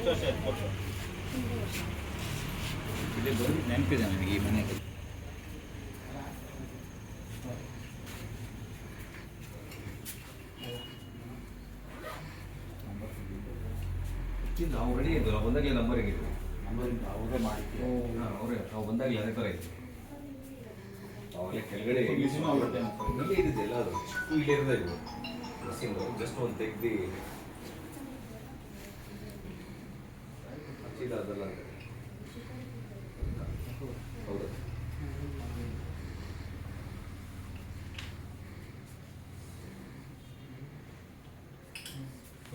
ಎಷ್ಟು ವರ್ಷ ಆಯ್ತು ಕೊಟ್ಟು ನೆನಪಿದೆ ನನಗೆ ಈ ಮನೆಗೆ ನಾವು ರೆಡಿ ಇದ್ದು ನಾವು ಬಂದಾಗಲೇ ನಂಬರ್ ಹೇಗಿತ್ತು ನಂಬರಿಂದ ಅವರೇ ಮಾಡಿದ್ದೆ. ಅವರೇ ನಾವು ಬಂದಾಗಲೇ ಅದೇ ಥರ ಇತ್ತು ಅವಾಗಲೇ ಕೆಳಗಡೆ ಇಲ್ಲೇ ಇದ್ದಿದ್ದು ಎಲ್ಲ ಅದು ಇಲ್ಲೇ ಇರೋದೇ ಇದು ಮಷೀನು ಜಸ್ಟ್ ಒಂದು ತೆಗ್ದು ಹಚ್ಚಿದ ಅದೆಲ್ಲ ಹೌದು.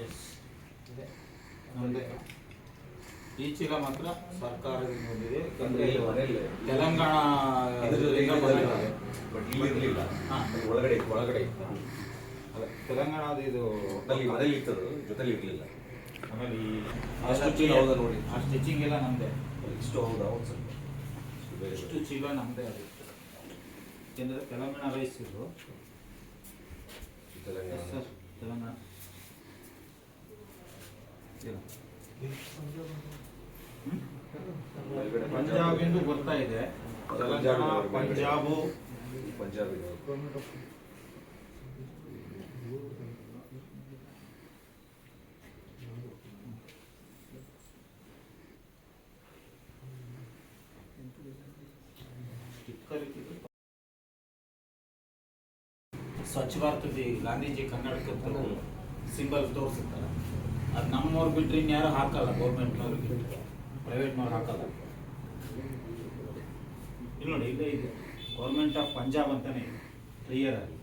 ಎಸ್ ಇದೆ ಈ ಚೀಲ ಮಾತ್ರ ಸರ್ಕಾರದಿಂದ ಬಂದಿದೆ ಅಂದ್ರೆ ತೆಲಂಗಾಣ ಇರಲಿಲ್ಲ. ಒಳಗಡೆ ಒಳಗಡೆ ಇತ್ತು. ಅಲ್ಲ ತೆಲಂಗಾಣದ ಇದು ಅಲ್ಲಿ ಮನೇಲಿ ಇತ್ತದು ಜೊತೆಲಿ ಇರಲಿಲ್ಲ. ಆಮೇಲೆ ಈ ಹೌದಾ ನೋಡಿ. ಆ ಸ್ಟಿಚಿಂಗ್ ಎಲ್ಲ ನಮ್ಮದೇ ಇಷ್ಟು ಹೌದಾ? ಒಂದು ಸ್ವಲ್ಪ. ಇಷ್ಟು ಬೇರೆ ಇಷ್ಟು ಚೀಲ ನಮ್ಮದೇ ಅದು. ಯಾಕೆಂದರೆ ತೆಲಂಗಾಣ ರೈಸ್ ಇದು. ತೆಲಂಗಾಣ. ಸರ್ ತೆಲಂಗಾಣ. ಇಲ್ಲ. ಹ್ಮ್? ಮೇಲ್ಗಡೆ ಪಂಜಾಬಿಂದು ಬರ್ತಾ ಇದೆ. ಪಂಜಾಬ್. ಸ್ವಚ್ಛ ಭಾರತದ ಗಾಂಧೀಜಿ ಕನ್ನಡಕ್ಕೆ ಸಿಂಬಲ್ ತೋರಿಸುತ್ತಲ್ಲ ಅದು ನಮ್ಮವ್ರು ಬಿಟ್ಟರೆ ಇನ್ಯಾರು ಹಾಕಲ್ಲ ಗೌರ್ಮೆಂಟ್ನವ್ರು ಬಿಟ್ಟರೆ ಪ್ರೈವೇಟ್ನವ್ರು ಹಾಕಲ್ಲ. ಇಲ್ಲಿ ನೋಡಿ, ಇಲ್ಲೇ ಇದೆ. ಗೌರ್ಮೆಂಟ್ ಆಫ್ ಪಂಜಾಬ್ ಅಂತಾನೆ ಇದೆ. ಕ್ಲಿಯರ್ ಆಗಿ.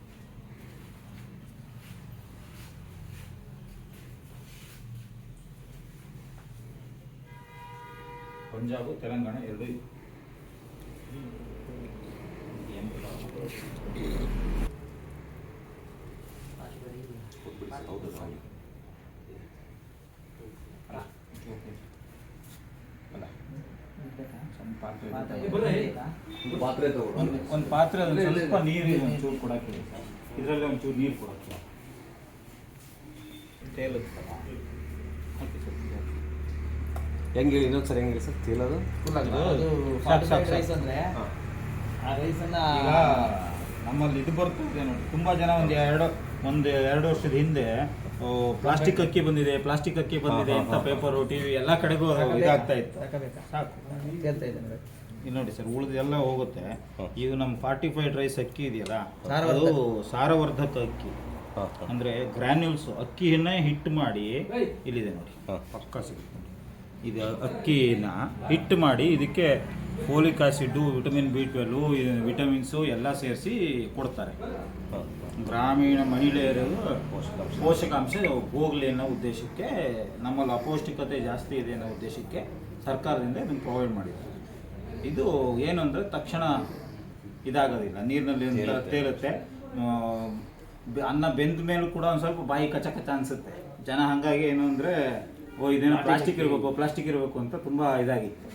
ಪಂಜಾಬ್ ತೆಲಂಗಾಣ ಎರಡು ಇದೆ ಹೌದು ಸ್ವಾಮಿ ಪಾತ್ರೆ ತಗೊಂಡು ಒಂದು ಒಂದು ಪಾತ್ರೆ ಒಂದು ಸ್ವಲ್ಪ ನೀರು ಒಂಚೂರು ಕೊಡಕ್ಕೆ ಇದರಲ್ಲಿ ಒಂಚೂರು ನೀರು ಕೊಡಕ್ಕೆ ಹೆಂಗಿಲ್ಲ. ಹೆಂಗೆ ಹೇಳಿ ಇನ್ನೊಂದು ಸರಿ. ಹೆಂಗೆ ಹೇಳಿ ಸರ್ ತೇಲದು? ಅದು ಸಾಕು, ಸಾಕು, ರೈಸ್. ಅಂದ್ರೆ ಆ ರೈಸ್ ಅನ್ನ ನಮ್ಮಲ್ಲಿ ಇದು ಬರ್ತಿದೆ ನೋಡಿ. ತುಂಬಾ ಜನ ಒಂದು ಎರಡು ಒಂದು ಎರಡು ವರ್ಷದ ಹಿಂದೆ ಪ್ಲಾಸ್ಟಿಕ್ ಅಕ್ಕಿ ಬಂದಿದೆ ಪ್ಲಾಸ್ಟಿಕ್ ಅಕ್ಕಿ ಬಂದಿದೆ ಅಂತ ಪೇಪರ್ ಟಿವಿ ಎಲ್ಲ ಕಡೆಗೂ ಇದಾಗ್ತಾ ಇತ್ತು. ಇಲ್ಲಿ ನೋಡಿ ಸರ್ ಉಳಿದೆಲ್ಲ ಹೋಗುತ್ತೆ. ಇದು ನಮ್ಮ ಫಾರ್ಟಿಫೈಡ್ ರೈಸ್ ಅಕ್ಕಿ ಇದೆಯಲ್ಲ. ಅದು ಸಾರವರ್ಧಕ ಅಕ್ಕಿ. ಅಂದ್ರೆ ಗ್ರ್ಯಾನ್ಯೂಲ್ಸ್ ಅಕ್ಕಿಯನ್ನ ಹಿಟ್ಟು ಮಾಡಿ ಇಲ್ಲಿದೆ ನೋಡಿ. ಪಕ್ಕ ಸಿಗುತ್ತೆ. ಇದು ಅಕ್ಕಿನ ಹಿಟ್ಟು ಮಾಡಿ ಇದಕ್ಕೆ folic acid vitamin B twelve vitamins ಎಲ್ಲ ಸೇರಿಸಿ ಕೊಡ್ತಾರೆ. ಗ್ರಾಮೀಣ ಮಹಿಳೆಯರು ಪೋಷಕಾಂಶ ಹೋಗಲಿ ಅನ್ನೋ ಉದ್ದೇಶಕ್ಕೆ ನಮ್ಮಲ್ಲಿ ಅಪೌಷ್ಟಿಕತೆ ಜಾಸ್ತಿ ಇದೆ ಅನ್ನೋ ಉದ್ದೇಶಕ್ಕೆ ಸರ್ಕಾರದಿಂದ ಇದನ್ನು ಪ್ರೊವೈಡ್ ಮಾಡಿದ್ದಾರೆ. ಇದು ಏನು ಅಂದರೆ ತಕ್ಷಣ ಇದಾಗೋದಿಲ್ಲ. ನೀರಿನಲ್ಲಿ ಬೆ- ಅನ್ನ ಬೆಂದ ಮೇಲೂ ಕೂಡ ಒಂದು ಸ್ವಲ್ಪ ಬಾಯಿ ಕಚ ಕಚ ಅನಿಸುತ್ತೆ. ಜನ ಹಾಗಾಗಿ ಏನು ಅಂದರೆ ಓ ಇದೇನೋ ಪ್ಲಾಸ್ಟಿಕ್ ಇರಬೇಕು ಪ್ಲಾಸ್ಟಿಕ್ ಇರಬೇಕು ಅಂತ ತುಂಬ ಇದಾಗಿತ್ತು.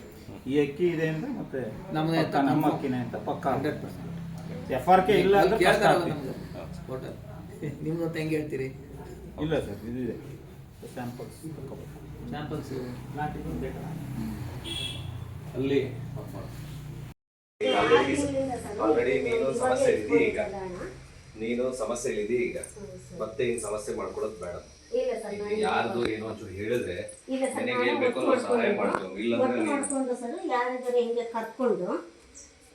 ಈ ಅಕ್ಕಿ ಇದೆ ಅಂದ್ರೆ ಮತ್ತೆ ನಮ್ಮ ಅಕ್ಕಿನೇ ಅಂತ ಪಕ್ಕ. 100%. ಎಫ್ ಆರ್ ಕೆ ಇಲ್ಲ ಅಂದ್ರೆ ಕಷ್ಟ ಕೇಳ್ತಾರಲ್ಲ ಆಗ್ತಿತ್ತು. ನಮ್ದು ಹೋಟೆಲ್ ನಿಮ್ದು ಅಂತ ಹೆಂಗೆ ಹೇಳ್ತೀರಿ? ಇಲ್ಲ ಸರ್ ಇದಿದೆ ಸ್ಯಾಂಪಲ್ಸ್ ಅಲ್ಲಿ. ಆಲ್ರೆಡಿ ನೀನು ಸಮಸ್ಯೆ ಇದೆಯಾ ಈಗ. ನೀನು ಸಮಸ್ಯೆ ಇದೀ ಈಗ ಮತ್ತೆ ಹಿಂಗ್ ಸಮಸ್ಯೆ ಮಾಡ್ಕೊಡೋದು ಬೇಡ. ಇಲ್ಲ ಸರ್ ಈಗ ನಾನು ಯಾರ್ದು ಏನೋ ಒಂಚೂರು ಹೇಳಿದ್ರೆ ನಿನಗೆ ನಾನೇ ಏನ್ ಬೇಕೋ ನಾವು ಸಹಾಯ ಮಾಡ್ತೀವಿ. ಇಲ್ಲಾಂದ್ರೆ ಮಾಡ್ಕೊಂಡು ಸರ್ ಹಿಂಗೆ ಕರ್ಕೊಂಡು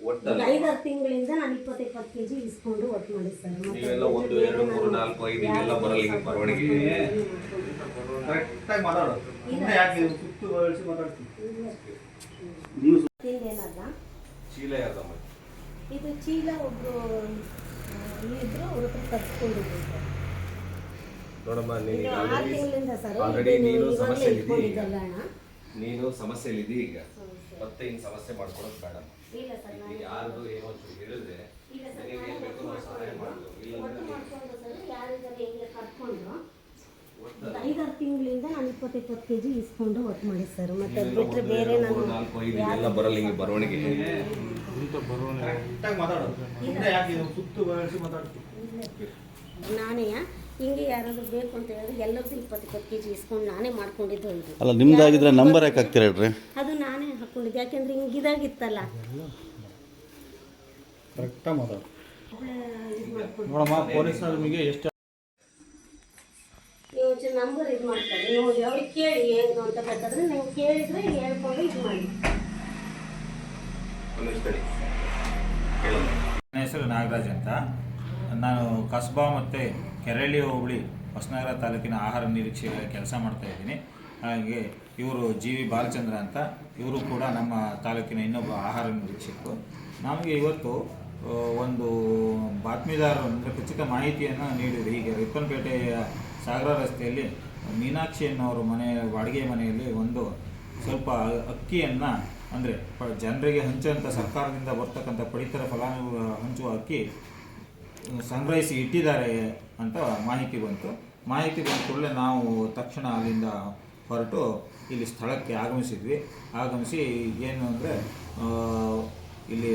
ಒಟ್ಟಲ್ಲಿ ಐದಾರು ತಿಂಗಳಿಂದ ನಾನು ಇಪ್ಪತ್ತು ಇಪ್ಪತ್ತು ಕೆ ಜಿ ಇಸ್ಕೊಂಡು ಒಟ್ಟು ಮಾಡಿ ಸರ್. ನೀವೆಲ್ಲ ಒಂದು ಎರಡು ಮೂರು ನಾಲ್ಕು ಐದು ಹಿಂಗೆಲ್ಲ ಬರಲ್ಲ ಹಿಂಗೆ ಬರವಣಿಗೆ ಕರೆಕ್ಟಾಗಿ ಮಾತಾಡೋದು ಸುಮ್ಮನೆ ಯಾಕೆ ಸುತ್ತು ಬಳಸಿ ಮಾತಾಡ್ತೀವಿ ತಿಂದೇನಲ್ಲ ಚೀಲ ಇದು ಚೀಲ ಒಬ್ರು ಇದ್ರು ಅವ್ರ ಹತ್ರ ಕರ್ಸ್ಕೊಂಡಿದ್ರು ಸರ್ ನೋಡಮ್ಮ ನೀನು ಆಲ್ರೆಡಿ ನೀನು ಈಗ. ನೀನು ಈಗ. ಮತ್ತೆ ಇನ್ ಸಮಸ್ಯೆ ಮಾಡ್ಕೊಡೋದು ಬೇಡ. ಇಲ್ಲ ಸರ್ ಈಗ ಯಾರ್ದು ಏನೋ ಹೇಳಿದ್ರೆ ಏನ್ ಬೇಕೋ ನಾವು ಸಹಾಯ ಮಾಡ್ತೀವಿ ಐದಾರು ತಿಂಗಳಿಂದ ನಾನು ಇಪ್ಪತ್ತು ಇಪ್ಪತ್ತು ಕೆ ಜಿ ಇಸ್ಕೊಂಡು ಒಟ್ಟು ಮಾಡಿ ಸರ್. ಮತ್ತೆ ಅದು ಬಿಟ್ಟರೆ ಬೇರೆ ಬರಲ್ಲ ಹಿಂಗೆ ಬರವಣಿಗೆ. ನಾನೇ ಹಿಂಗೆ ಯಾರಾದರೂ ಬೇಕು ಅಂತ ಹೇಳಿದ್ರೆ ಎಲ್ಲರದ್ದು ಇಪ್ಪತ್ತು ಇಪ್ಪತ್ತು ಕೆ ಜಿ ಇಸ್ಕೊಂಡು ನಾನೇ ಮಾಡ್ಕೊಂಡಿದ್ದು ಇದು. ಅಲ್ಲ ನಿಮ್ದಾಗಿದ್ರೆ ನಂಬರ್ ಯಾಕೆ ಹಾಕ್ತೀರಾ ಹೇಳ್ರಿ? ಅದು ನಾನೇ ಹಾಕ್ಕೊಂಡಿದ್ದೆ ಯಾಕೆಂದ್ರೆ ಹಿಂಗೆ ಇದಾಗಿತ್ತಲ್ಲ. ಕರೆಕ್ಟಾಗಿ ಮಾತಾಡು. ಒಳ್ಳೆ ಇದು ಮಾಡ್ಕೊಂಡು ನೋಡಮ್ಮ ಪೊಲೀಸರು ನಿಮಗೆ ಎಷ್ಟು ನೀವು ಒಂಚೂರು ನಂಬರ್ ಇದು ಮಾಡ್ತಾರೆ. ನೀವು ಅವ್ರಿಗೆ ಕೇಳಿ ಏನು ಅಂತ ಬೇಕಾದ್ರೆ ನೀವು ಕೇಳಿದ್ರೆ ಹೇಳ್ಕೊಂಡು ಇದು ಮಾಡಿ. ನನ್ನ ಹೆಸರು ನಾಗರಾಜ್ ಅಂತ. ನಾನು ಕಸ್ಬಾ ಮತ್ತು ಕೆರಳಿ ಹೋಬಳಿ ಹೊಸನಗರ ತಾಲೂಕಿನ ಆಹಾರ ನಿರೀಕ್ಷೆಗಳ ಕೆಲಸ ಮಾಡ್ತಾ ಇದ್ದೀನಿ. ಹಾಗೆ ಇವರು ಜಿ ವಿ ಬಾಲಚಂದ್ರ ಅಂತ. ಇವರು ಕೂಡ ನಮ್ಮ ತಾಲೂಕಿನ ಇನ್ನೊಬ್ಬ ಆಹಾರ ನಿರೀಕ್ಷಕರು. ನಮಗೆ ಇವತ್ತು ಒಂದು ಬಾತ್ಮೀದಾರರು ಅಂದರೆ ಖಚಿತ ಮಾಹಿತಿಯನ್ನು ನೀಡಿದರು. ಈಗ ರಿಪ್ಪನ್ಪೇಟೆಯ ಸಾಗರ ರಸ್ತೆಯಲ್ಲಿ ಮೀನಾಕ್ಷಿ ಅನ್ನೋರು ಮನೆ ಬಾಡಿಗೆ ಮನೆಯಲ್ಲಿ ಒಂದು ಸ್ವಲ್ಪ ಅಕ್ಕಿಯನ್ನು ಅಂದರೆ ಜನರಿಗೆ ಹಂಚುವಂಥ ಸರ್ಕಾರದಿಂದ ಬರ್ತಕ್ಕಂಥ ಪಡಿತರ ಫಲಾನುಭವಿ ಹಂಚುವ ಅಕ್ಕಿ ಸಂಗ್ರಹಿಸಿ ಇಟ್ಟಿದ್ದಾರೆ ಅಂತ ಮಾಹಿತಿ ಬಂತು. ಮಾಹಿತಿ ಬಂದ ಕೂಡಲೇ ನಾವು ತಕ್ಷಣ ಅಲ್ಲಿಂದ ಹೊರಟು ಇಲ್ಲಿ ಸ್ಥಳಕ್ಕೆ ಆಗಮಿಸಿದ್ವಿ. ಆಗಮಿಸಿ ಏನು ಅಂದರೆ ಇಲ್ಲಿ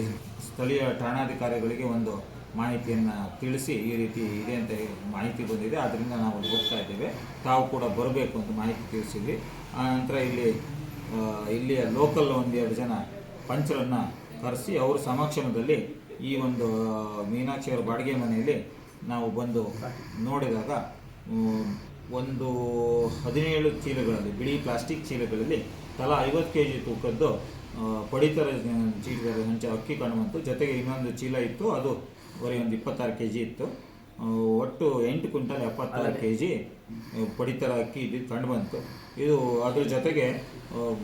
ಸ್ಥಳೀಯ ಠಾಣಾಧಿಕಾರಿಗಳಿಗೆ ಒಂದು ಮಾಹಿತಿಯನ್ನು ತಿಳಿಸಿ ಈ ರೀತಿ ಇದೆ ಅಂತ ಮಾಹಿತಿ ಬಂದಿದೆ. ಅದರಿಂದ ನಾವು ಅಲ್ಲಿ ಹೋಗ್ತಾ ಇದ್ದೇವೆ. ತಾವು ಕೂಡ ಬರಬೇಕು ಅಂತ ಮಾಹಿತಿ ತಿಳಿಸಿದ್ವಿ. ಆ ನಂತರ ಇಲ್ಲಿ ಇಲ್ಲಿಯ ಲೋಕಲ್ ಒಂದೆರಡು ಜನ ಪಂಚರನ್ನು ಕರೆಸಿ, ಅವ್ರ ಸಮಕ್ಷಮದಲ್ಲಿ ಈ ಒಂದು ಮೀನಾಕ್ಷಿ ಅವರ ಬಾಡಿಗೆ ಮನೆಯಲ್ಲಿ ನಾವು ಬಂದು ನೋಡಿದಾಗ ಒಂದು ಹದಿನೇಳು ಚೀಲಗಳಲ್ಲಿ, ಬಿಳಿ ಪ್ಲಾಸ್ಟಿಕ್ ಚೀಲಗಳಲ್ಲಿ ತಲಾ ಐವತ್ತು ಕೆ ಜಿ ತೂಕದ್ದು ಪಡಿತರ ಚೀಲದ ಹಂಚ ಅಕ್ಕಿ ಕಾಣುವಂತು ಜೊತೆಗೆ ಇನ್ನೊಂದು ಚೀಲ ಇತ್ತು, ಅದು, ಬರೀ ಒಂದು ಇಪ್ಪತ್ತಾರು ಕೆ ಜಿ ಇತ್ತು. ಒಟ್ಟು ಎಂಟು ಕ್ವಿಂಟಲ್ ಎಪ್ಪತ್ತಾರು ಕೆ ಜಿ ಪಡಿತರ ಅಕ್ಕಿ ಇಲ್ಲಿ ಕಂಡು ಬಂತು. ಇದು ಅದ್ರ ಜೊತೆಗೆ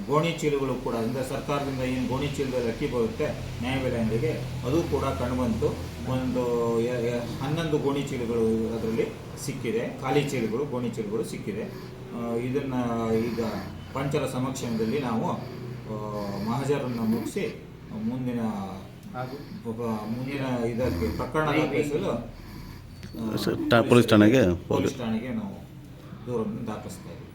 ಗೋಣಿ ಚೀಲಗಳು ಕೂಡ ಅಂದರೆ ಸರ್ಕಾರದಿಂದ ಏನು ಗೋಣಿ ಚೀಲದಲ್ಲಿ ಅಕ್ಕಿ ಬರುತ್ತೆ ನ್ಯಾಯಬೆಲೆ ಅಂಗಡಿಗೆ ಅದು ಕೂಡ ಕಂಡು ಬಂತು. ಒಂದು ಹನ್ನೊಂದು ಗೋಣಿ ಚೀಲಗಳು ಅದರಲ್ಲಿ ಸಿಕ್ಕಿದೆ ಖಾಲಿ ಚೀಲಗಳು ಗೋಣಿ ಚೀಲಗಳು ಸಿಕ್ಕಿದೆ. ಇದನ್ನು ಈಗ ಪಂಚರ ಸಮಕ್ಷಮದಲ್ಲಿ ನಾವು ಮಹಾಜರನ್ನು ಮುಗಿಸಿ ಮುಂದಿನ ಮುಂದಿನ ಇದಕ್ಕೆ ಪ್ರಕರಣ ದಾಖಲಿಸಲು ಪೊಲೀಸ್ ಠಾಣೆಗೆ ಪೊಲೀಸ್ ಠಾಣೆಗೆ ನಾವು ದೂರನ್ನು ದಾಖಲಿಸ್ತಾ ಇದ್ದೀವಿ.